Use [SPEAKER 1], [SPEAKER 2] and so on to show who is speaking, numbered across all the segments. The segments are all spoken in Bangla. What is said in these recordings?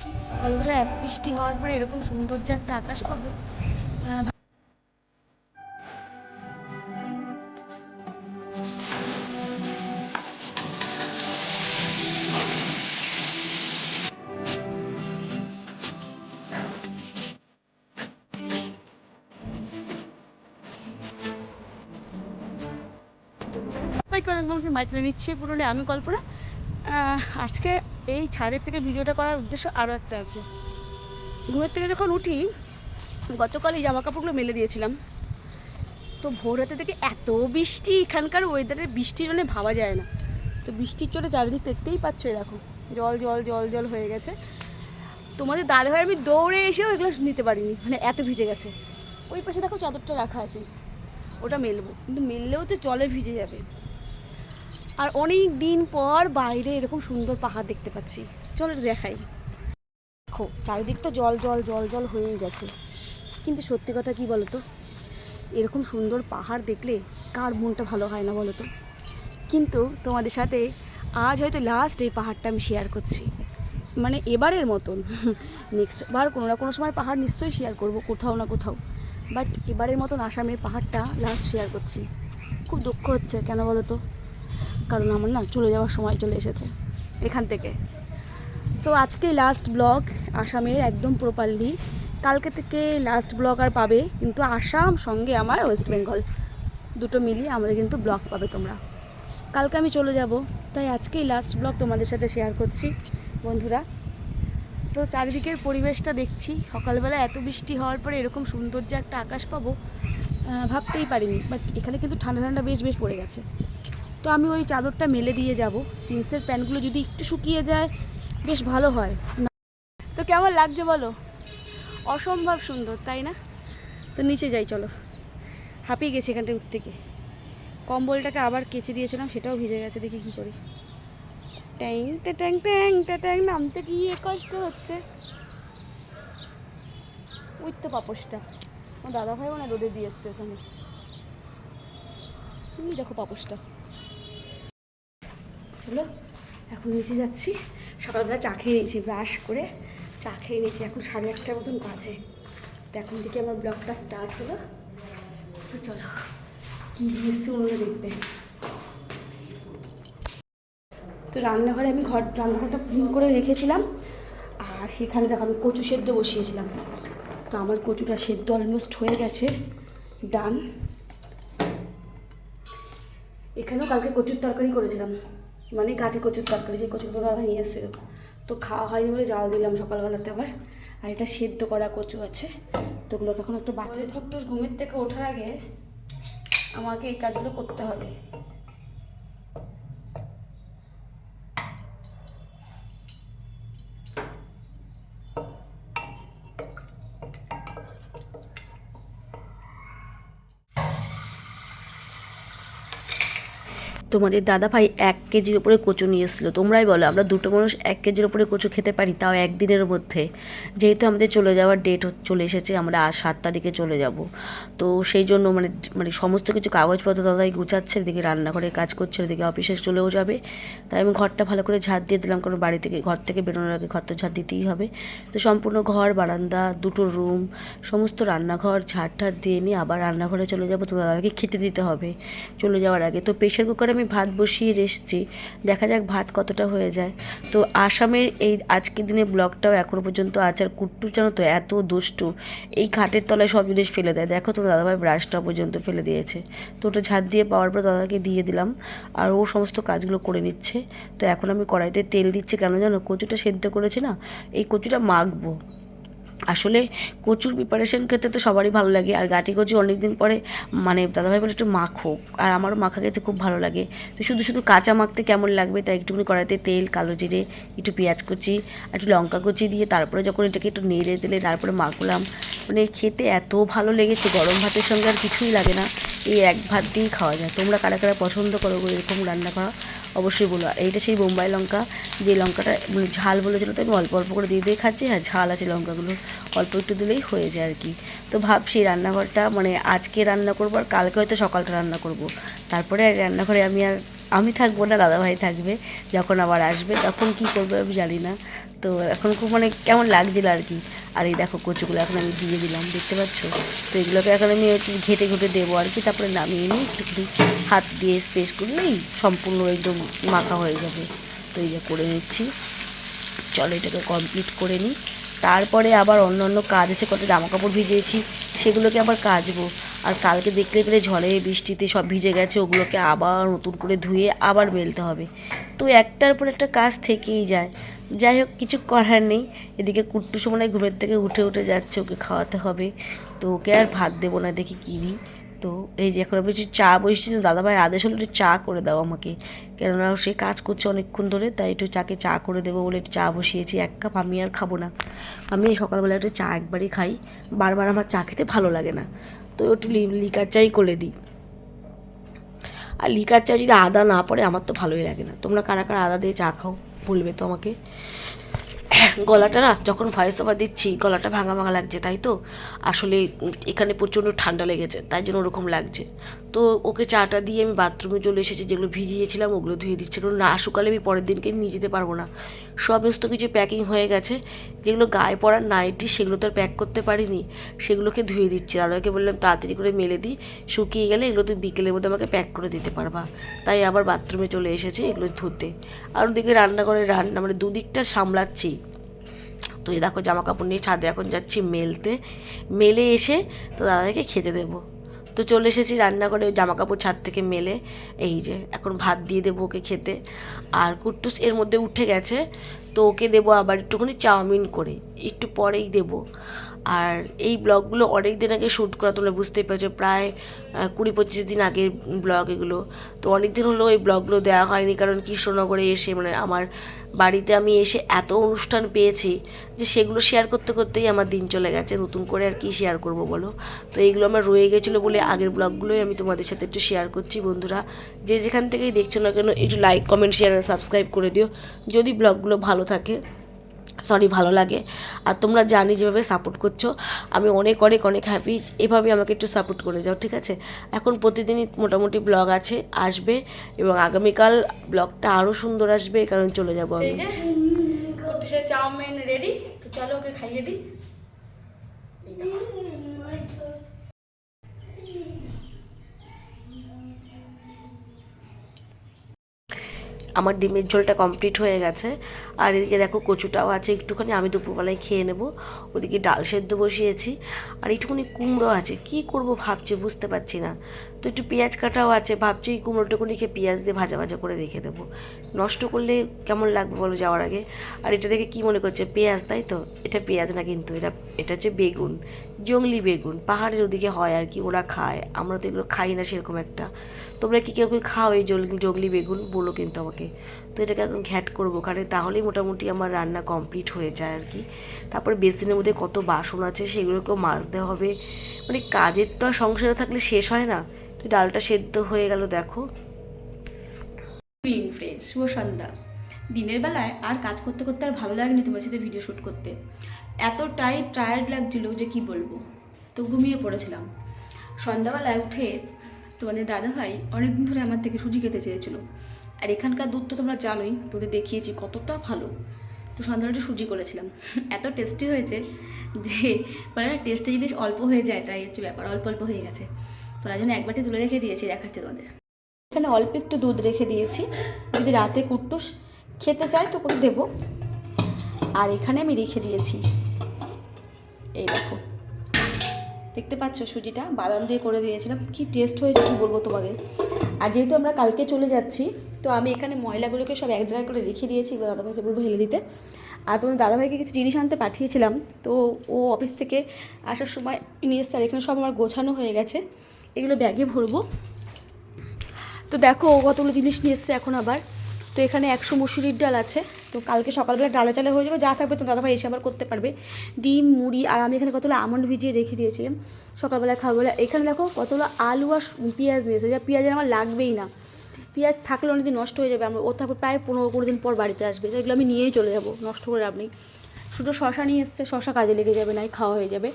[SPEAKER 1] যাচ্ছি সকালবেলা এত বৃষ্টি হওয়ার পরে এরকম সৌন্দর্য একটা আকাশ পাবো। পুরোলে আমি কল্পনা আজকে এই ছাদের থেকে ভিডিওটা করার উদ্দেশ্য আরও একটা আছে। ঘুমের থেকে যখন উঠি, গতকাল এই জামা কাপড়গুলো মেলে দিয়েছিলাম। তো ভোর রাতে থেকে এত বৃষ্টি, এখানকার ওয়েদারে বৃষ্টির মানে ভাবা যায় না। তো বৃষ্টির চোটে চারিদিক দেখতেই পাচ্ছ দেখো, জল জল জল জল হয়ে গেছে। তোমাদের দাদা ভাই আমি দৌড়ে এসেও এগুলো নিতে পারিনি মানে এত ভিজে গেছে। ওই পাশে দেখো চাদরটা রাখা আছে, ওটা মেলবো। কিন্তু মেললেও তো জলে ভিজে যাবে। আর অনেক দিন পর বাইরে এরকম সুন্দর পাহাড় দেখতে পাচ্ছি। চলো দেখাই। দেখো, চারিদিক তো জল জল জল জল হয়েই গেছে। কিন্তু সত্যি কথা কি বলো তো এরকম সুন্দর পাহাড় দেখলে কার মনটা ভালো হয় না বলো তো কিন্তু তোমাদের সাথে আজ হয়তো লাস্ট এই পাহাড়টা আমি শেয়ার করছি। মানে এবারের মতন। নেক্সট বার কোনো না কোনো সময় পাহাড় নিশ্চয়ই শেয়ার করব, কোথাও না কোথাও। বাট এবারের মতন আসামের পাহাড়টা লাস্ট শেয়ার করছি। খুব দুঃখ হচ্ছে, কেন বলো তো কারণ আমার না চলে যাওয়ার সময় চলে এসেছে এখান থেকে। সো আজকে লাস্ট ব্লগ আসামের একদম প্রপারলি কালকে থেকে লাস্ট ব্লগ আর পাবে, কিন্তু আসাম সঙ্গে আমার ওয়েস্ট বেঙ্গল দুটো মিলিয়ে আমাদের কিন্তু ব্লগ পাবে তোমরা। কালকে আমি চলে যাব, তাই আজকেই লাস্ট ব্লগ তোমাদের সাথে শেয়ার করছি, বন্ধুরা। তো চারিদিকের পরিবেশটা দেখছি, সকালবেলা এত বৃষ্টি হওয়ার পরে এরকম সৌন্দর্য একটা আকাশ পাবো ভাবতেই পারিনি বাট এখানে কিন্তু ঠান্ডা ঠান্ডা বেশ বেশ পড়ে গেছে। তো আমি ওই চাদরটা মেলে দিয়ে যাব। জিন্সের প্যান্টগুলো যদি একটু শুকিয়ে যায়, বেশ ভালো হয়। তো কেমন লাগছে বলো? অসম্ভব সুন্দর, তাই না? তো নিচে যাই, চলো। হাঁপিয়ে গেছি এখানটা উঠতে থেকে কম্বলটাকে আবার কেচে দিয়েছিলাম, সেটাও ভিজে গেছে, দেখি কী করি। ট্যাং ট্যাং ট্যাং ট্যাং নামতে গিয়ে কষ্ট হচ্ছে। ওই তো পাপোশটা আমার দাদা ভাইও না রোদে দিয়ে এসছে ওখানে। দেখো পাপোশটা চলো, এখন নিচে যাচ্ছি। সকালবেলা চা খেয়ে নিয়েছি, ব্রাশ করে চা খেয়ে নিয়েছি। এখন সাড়ে আটটার মতন কাজে তো এখন থেকে আমার ব্লগটা স্টার্ট হলো। তো চলো, কী এসছে ওগুলো দেখতে। তো রান্নাঘরে আমি ঘর, রান্নাঘরটা ক্লিন করে রেখেছিলাম। আর এখানে দেখো আমি কচু সেদ্ধ বসিয়েছিলাম। তো আমার কচুটা সেদ্ধ অলমোস্ট হয়ে গেছে ডান এখানেও কালকে কচুর তরকারি করেছিলাম। মানে গাছে কচুর তরকারি, যে কচুর তরকারি নিয়ে এসেছিল। তো খাওয়া হয়নি বলে জাল দিলাম সকালবেলাতে আবার। আর এটা সেদ্ধ করা কচু আছে। তো ওগুলোকে এখন একটু ধর তোর ঘুমের থেকে ওঠার আগে আমাকে এই কাজগুলো করতে হবে। তোমাদের দাদা ভাই এক কেজির উপরে কচু নিয়ে এসেছিল। তোমরাই বলো, আমরা দুটো মানুষ এক কেজির উপরে কচু খেতে পারি, তাও একদিনের মধ্যে। যেহেতু আমাদের চলে যাওয়ার ডেট চলে এসেছে, আমরা আজ সাত তারিখে চলে যাব। তো সেই জন্য মানে মানে সমস্ত কিছু কাগজপত্র দাদাই গুছাচ্ছে, এদিকে রান্নাঘরের কাজ করছে ওদিকে অফিসে চলেও যাবে। তাই আমি ঘরটা ভালো করে ঝাড় দিয়ে দিলাম, কারণ বাড়ি থেকে, ঘর থেকে বেরোনোর আগে ঘর তো ঝাড় দিতেই হবে। তো সম্পূর্ণ ঘর, বারান্দা, দুটো রুম সমস্ত রান্নাঘর ঝাড় ঠাড় দিয়ে নিয়ে আবার রান্নাঘরে চলে যাব। তো দাদাকে খেতে দিতে হবে, চলে যাওয়ার আগে। তো প্রেশার কুকারে আমি ভাত বসিয়ে এসেছি। দেখা যাক ভাত কতটা হয়ে যায়। তো আসামের এই আজকের দিনের ব্লগটাও এখনও পর্যন্ত আচার কুট্টু জানো তো এত দুষ্টু। এই খাটের তলায় সব জিনিস ফেলে দেয়। দেখো তো দাদাভাই ব্রাশটা পর্যন্ত ফেলে দিয়েছে। তো ওটা ঝাড় দিয়ে পাওয়ার পর দাদাকে দিয়ে দিলাম। আর ও সমস্ত কাজগুলো করে নিচ্ছে। তো এখন আমি কড়াইতে তেল দিচ্ছি। কেন জানো? কচুটা সেদ্ধ করেছি না? এই কচুটা মাখবো। আসলে কচুর প্রিপারেশন খেতে তো সবারই ভালো লাগে। আর গাটি কচু অনেক দিন পরে মানে দাদাভাই বলে একটু মাখো আর আমারও মাখা খেতে খুব ভালো লাগে। তো শুধু শুধু কাঁচা মাখতে কেমন লাগবে? তাই একটুখানি কড়াইতে তেল, কালো জিরে, একটু পেঁয়াজ কুচি একটু লঙ্কা কুচি দিয়ে তারপরে যখন এটাকে একটু নেড়ে দিলে তারপরে মাখলাম। মানে খেতে এত ভালো লেগেছে, গরম ভাতের সঙ্গে আর কিছুই লাগে না। এই এক ভাত দিয়েই খাওয়া যায়। তোমরা কারা কারা পছন্দ করো এরকম রান্না করা? অবশ্যই বলো। এইটা সেই বোম্বাই লঙ্কা, যে লঙ্কাটা মানে ঝাল বলেছিল তো আমি অল্প অল্প করে দিয়ে দিয়ে খাচ্ছি হ্যাঁ ঝাল আছে লঙ্কাগুলো অল্প একটু দিলেই হয়ে যায় আর কি। তো ভাবছি রান্নাঘরটা মানে আজকে রান্না করব আর কালকে হয়তো সকালটা রান্না করব। তারপরে রান্নাঘরে আমি আর আমি থাকব না, দাদাভাই থাকবে যখন আবার আসবে, তখন কি করবে আমি জানি না।
[SPEAKER 2] তো এখন খুব মানে কেমন লাগছিল আর কি। আর এই দেখো কচুগুলো এখন আমি দিয়ে দিলাম, দেখতে পাচ্ছ? তো এগুলোকে এখন আমি একটু ঘেটে ঘুটে দেবো আর কি, তারপরে নামিয়ে নিই একটু হাত দিয়ে স্পেস করলেই সম্পূর্ণ একদম মাখা হয়ে যাবে। তো এই যে করে নিচ্ছি। চলো এটাকে কমপ্লিট করে নিই। তারপরে আবার অন্য অন্য কাজ আছে কত জামা কাপড় ভিজিয়েছি, সেগুলোকে আবার কাচবো। আর কালকে দেখলে পেলে ঝড়ে, বৃষ্টিতে সব ভিজে গেছে, ওগুলোকে আবার নতুন করে ধুয়ে আবার মেলতে হবে। তো একটার পর একটা কাজ থেকেই যায়। যাই হোক, কিছু করার নেই। এদিকে কুট্টু সময় ঘুমের থেকে উঠে উঠে যাচ্ছে, ওকে খাওয়াতে হবে। তো ওকে আর ভাত দেবো না, দেখি কী দিই। তো এই যে এখন আমি চা বসেছি, তো দাদাভাইয়ের আদেশ হলো একটু চা করে দাও আমাকে। কেননা সে কাজ করছে অনেকক্ষণ ধরে, তাই একটু চাকে চা করে দেবো বলে একটু চা বসিয়েছি। এক কাপ আমি আর খাব না। আমি সকালবেলা একটু চা একবারই খাই। বারবার আমার চা খেতে ভালো লাগে না। তো একটু লিকার চাই করে দিই। আর লিকার চা যদি আদা না পড়ে, আমার তো ভালোই লাগে না। তোমরা কারা কারা আদা দিয়ে চা খাও? বলবে তো আমাকে। গলাটা না, যখন ভয়েস ওভার দিচ্ছি, গলাটা ভাঙা ভাঙা লাগছে, তাই তো? আসলে এখানে প্রচণ্ড ঠান্ডা লেগেছে, তাই জন্য ওরকম লাগছে। তো ওকে চাটা দিয়ে আমি বাথরুমে চলে এসেছি, যেগুলো ভিজিয়েছিলাম ওগুলো ধুয়ে দিচ্ছে। কারণ না শুকালে আমি পরের দিনকে নিয়ে যেতে পারব না। সমস্ত কিছু প্যাকিং হয়ে গেছে। যেগুলো গায়ে পড়ার নাইটি সেগুলো তো আর প্যাক করতে পারিনি। সেগুলোকে ধুয়ে দিচ্ছি। দাদাকে বললাম, তাড়াতাড়ি করে মেলে দিই শুকিয়ে গেলে এগুলো তুমি বিকেলের মধ্যে আমাকে প্যাক করে দিতে পারবা। তাই আবার বাথরুমে চলে এসেছি এগুলো ধুতে। আর ওদিকে রান্নাঘরে রান্না মানে দুদিকটা সামলাচ্ছি। তো এই দেখো জামা কাপড় নিয়ে ছাদে এখন যাচ্ছি মেলতে। মেলে এসে তো দাদাকে খেতে দেবো। তো চলে এসেছি রান্না করে জামা কাপড় ছাদ থেকে মেলে। এই যে, এখন ভাত দিয়ে দেবো ওকে খেতে। আর কুট্টুস এর মধ্যে উঠে গেছে, তো ওকে দেবো আবার একটুখানি চাউমিন করে, একটু পরেই দেবো। আর এই ব্লগগুলো অনেক দিন আগে শ্যুট করা, তোমরা বুঝতেই পারছ, প্রায় কুড়ি পঁচিশ দিন আগের ব্লগ এগুলো। তো অনেক দিন হলো এই ব্লগগুলো দেওয়া হয়নি, কারণ কৃষ্ণনগরে এসে মানে আমার বাড়িতে আমি এসে এত অনুষ্ঠান পেয়েছি যে সেগুলো শেয়ার করতে করতেই আমার দিন চলে গেছে। নতুন করে আর কি শেয়ার করব বলো? তো এইগুলো আমার রয়ে গেছিল বলে আগের ব্লগগুলোই আমি তোমাদের সাথে একটু শেয়ার করছি বন্ধুরা। যে যেখান থেকেই দেখছ না কেন, একটু লাইক কমেন্ট শেয়ার আর সাবস্ক্রাইব করে দিও। যদি ব্লগগুলো ভালো থাকে সরি, ভালো লাগে। আর তোমরা জানি যেভাবে সাপোর্ট করছ। আমি অনেক অনেক অনেক হ্যাপি এভাবে আমাকে একটু সাপোর্ট করে যাও, ঠিক আছে? এখন প্রতিদিনই মোটামুটি ব্লগ আছে, আসবে এবং আগামীকাল ব্লগটা আরও সুন্দর আসবে কারণ চলে যাব আমি। চাউমিন রেডি চলো ওকে খাইয়ে দিই। আমার ডিমের ঝোলটা কমপ্লিট হয়ে গেছে। আর এদিকে দেখো কচুটাও আছে, একটুখানি আমি দুপুরবেলায় খেয়ে নেব। ওদিকে ডাল সেদ্ধ বসিয়েছি, আর একটুখানি কুমড়ো আছে। কি করব ভাবছি, বুঝতে পারছি না। তো একটু পেঁয়াজ কাটাও আছে, ভাবছি এই কুমড়োটুকুনিকে পেঁয়াজ দিয়ে ভাজা ভাজা করে রেখে দেবো। নষ্ট করলে কেমন লাগবে বলো যাওয়ার আগে? আর এটা দেখে কী মনে করছে? পেঁয়াজ, তাই তো? এটা পেঁয়াজ না কিন্তু, এটা এটা হচ্ছে বেগুন, জংলি বেগুন, পাহাড়ের ওদিকে হয় আর কি, ওরা খায়। আমরা তো এগুলো খাই না সেরকম একটা। তোমরা কি কেউ কেউ খাও এই জংলি বেগুন? বলো কিন্তু আমাকে। তো এটাকে এখন ঘ্যাট করব কারণ তাহলেই মোটামুটি আমার রান্না কমপ্লিট হয়ে যায় আর কি। তারপরে বেসিনের মধ্যে কত বাসন আছে সেগুলোকেও মাজতে হবে। মানে কাজের তো আর সংসারে থাকলে শেষ হয় না। তো ডালটা সেদ্ধ হয়ে গেল, দেখো।
[SPEAKER 1] শুভ সন্ধ্যা। দিনের বেলায় আর কাজ করতে করতে আর ভালো লাগেনি তোমার সাথে ভিডিও শ্যুট করতে। এতটাই টায়ার্ড লাগছিল যে কি বলব। তো ঘুমিয়ে পড়েছিলাম। সন্ধ্যাবেলায় উঠে তোমাদের দাদাভাই অনেকদিন ধরে আমার থেকে সুজি খেতে চেয়েছিল। আর এখানকার দুধ তো তোমরা জানোই, তোদের দেখিয়েছি কতটা ভালো। তো সন্ধ্যাবেলাটা সুজি করেছিলাম। এত টেস্টি হয়েছে যে মানে টেস্টে জিনিস অল্প হয়ে যায়, তাই হচ্ছে ব্যাপার, অল্প অল্প হয়ে গেছে। তো তাই জন্য একবারটি তুলে রেখে দিয়েছি, দেখাচ্ছে তোমাদের। এখানে অল্প একটু দুধ রেখে দিয়েছি। যদি রাতে কুট্টুস খেতে চায়, তো করে দেবো। আর এখানে আমি রেখে দিয়েছি, এই দেখো। দেখতে পাচ্ছ সুজিটা? বাদাম দিয়ে করে দিয়েছিলাম। কি টেস্ট হয়েছে, কি বলব তোমাদের আর যেহেতু আমরা কালকে চলে যাচ্ছি, তো আমি এখানে ময়লাগুলোকে সব এক জায়গায় করে রেখে দিয়েছি, এবার দাদাভাইকে বলব হেলে দিতে। আর তোমার দাদাভাইকে কিছু জিনিস আনতে পাঠিয়েছিলাম, তো ও অফিস থেকে আসার সময় নিয়ে এসছে আর এখানে সব আমার গোছানো হয়ে গেছে, এগুলো ব্যাগে ভরবো। তো দেখো ও কতগুলো জিনিস নিয়ে এসছে এখন আবার। তো এখানে একশো মুসুরির ডাল আছে, তো কালকে সকালবেলা ডালে চালে হয়ে যাবে, যা থাকবে তো দাদাভাই এসে আবার করতে পারবে। ডিম, মুড়ি আর আমি এখানে কতগুলো আমন্ড ভিজিয়ে রেখে দিয়েছিলাম। সকালবেলা খাব বলে, এখানে দেখো কতগুলো আলু আর পেঁয়াজ নিয়েছে যা পেঁয়াজের আমার লাগবেই না। পেঁয়াজ থাকলে অনেকদিন নষ্ট হয়ে যাবে আমরা ও তারপর প্রায় পনেরো কুড়ি দিন পর বাড়িতে আসবে। তো এগুলো আমি নিয়েই চলে যাব নষ্ট করে আপনি শুধু শশা নিয়ে এসছে শশা কাজে লেগে যাবে নাই খাওয়া হয়ে যাবে।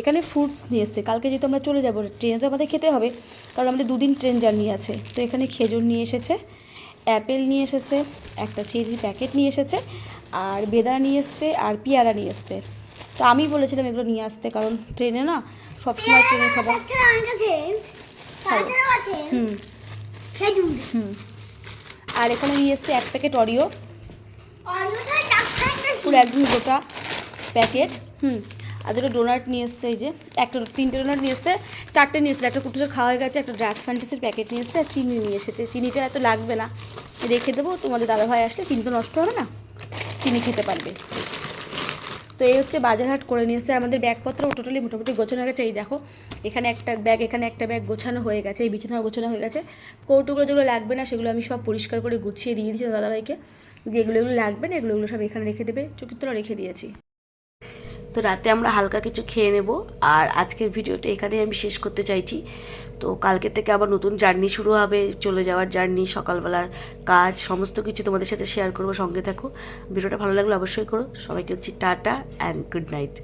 [SPEAKER 1] এখানে ফ্রুট নিয়ে এসছে। কালকে যেহেতু আমরা চলে যাব ট্রেনে তো আমাদের খেতে হবে কারণ আমাদের দুদিন ট্রেন জার্নি আছে। তো এখানে খেজুর নিয়ে এসেছে অ্যাপেল নিয়ে এসেছে একটা চেরির প্যাকেট নিয়ে এসেছে আর বেদানা নিয়ে এসছে আর পেয়ারা নিয়ে এসছে। তো আমি বলেছিলাম এগুলো নিয়ে আসতে কারণ ট্রেনে না সবসময় ট্রেনে খাবার হুম। হুম। আর এখানে নিয়ে এসছে এক প্যাকেট অরিও পুরো একদম গোটা প্যাকেট। হুম। আর দুটো ডোনাট নিয়ে এসছে এই যে একটা তিনটে ডোনাট নিয়ে এসছে চারটে নিয়ে এসছে একটা কুটুসে খাওয়া হয়ে গেছে একটা ড্রাক ফ্যান্টাসির প্যাকেট নিয়ে এসছে আর চিনি নিয়ে এসেছে। চিনিটা এত লাগবে না। রেখে দেবো তোমাদের দাদাভাই আসলে চিনি তো নষ্ট হবে না। চিনি খেতে পারবে। তো এই হচ্ছে বাজারহাট করে নিয়ে এসছে আমাদের ব্যাগপত্র টোটালি মোটামুটি গোছানো হয়ে গেছে। এই দেখো, এখানে একটা ব্যাগ, এখানে একটা ব্যাগ গোছানো হয়ে গেছে। এই বিছানা গোছানো হয়ে গেছে। কৌটোগুলো যেগুলো লাগবে না, সেগুলো আমি সব পরিষ্কার করে গুছিয়ে দিয়ে দিয়েছি দাদাভাইকে যেগুলো এগুলো লাগবে না, এগুলো এগুলো সব এখানে রেখে দেবে। চকিতলা রেখে দিয়েছি। তো রাতে আমরা হালকা কিছু খেয়ে নেব। আর আজকের ভিডিওটা এখানেই আমি শেষ করতে চাইছি। তো কালকে থেকে আবার নতুন জার্নি শুরু হবে, চলে যাওয়ার জার্নি, সকালবেলার কাজ, সমস্ত কিছু তোমাদের সাথে শেয়ার করব সঙ্গে থাকো। ভিডিওটা ভালো লাগলে অবশ্যই করো। সবাইকে হচ্ছে টাটা অ্যান্ড গুড নাইট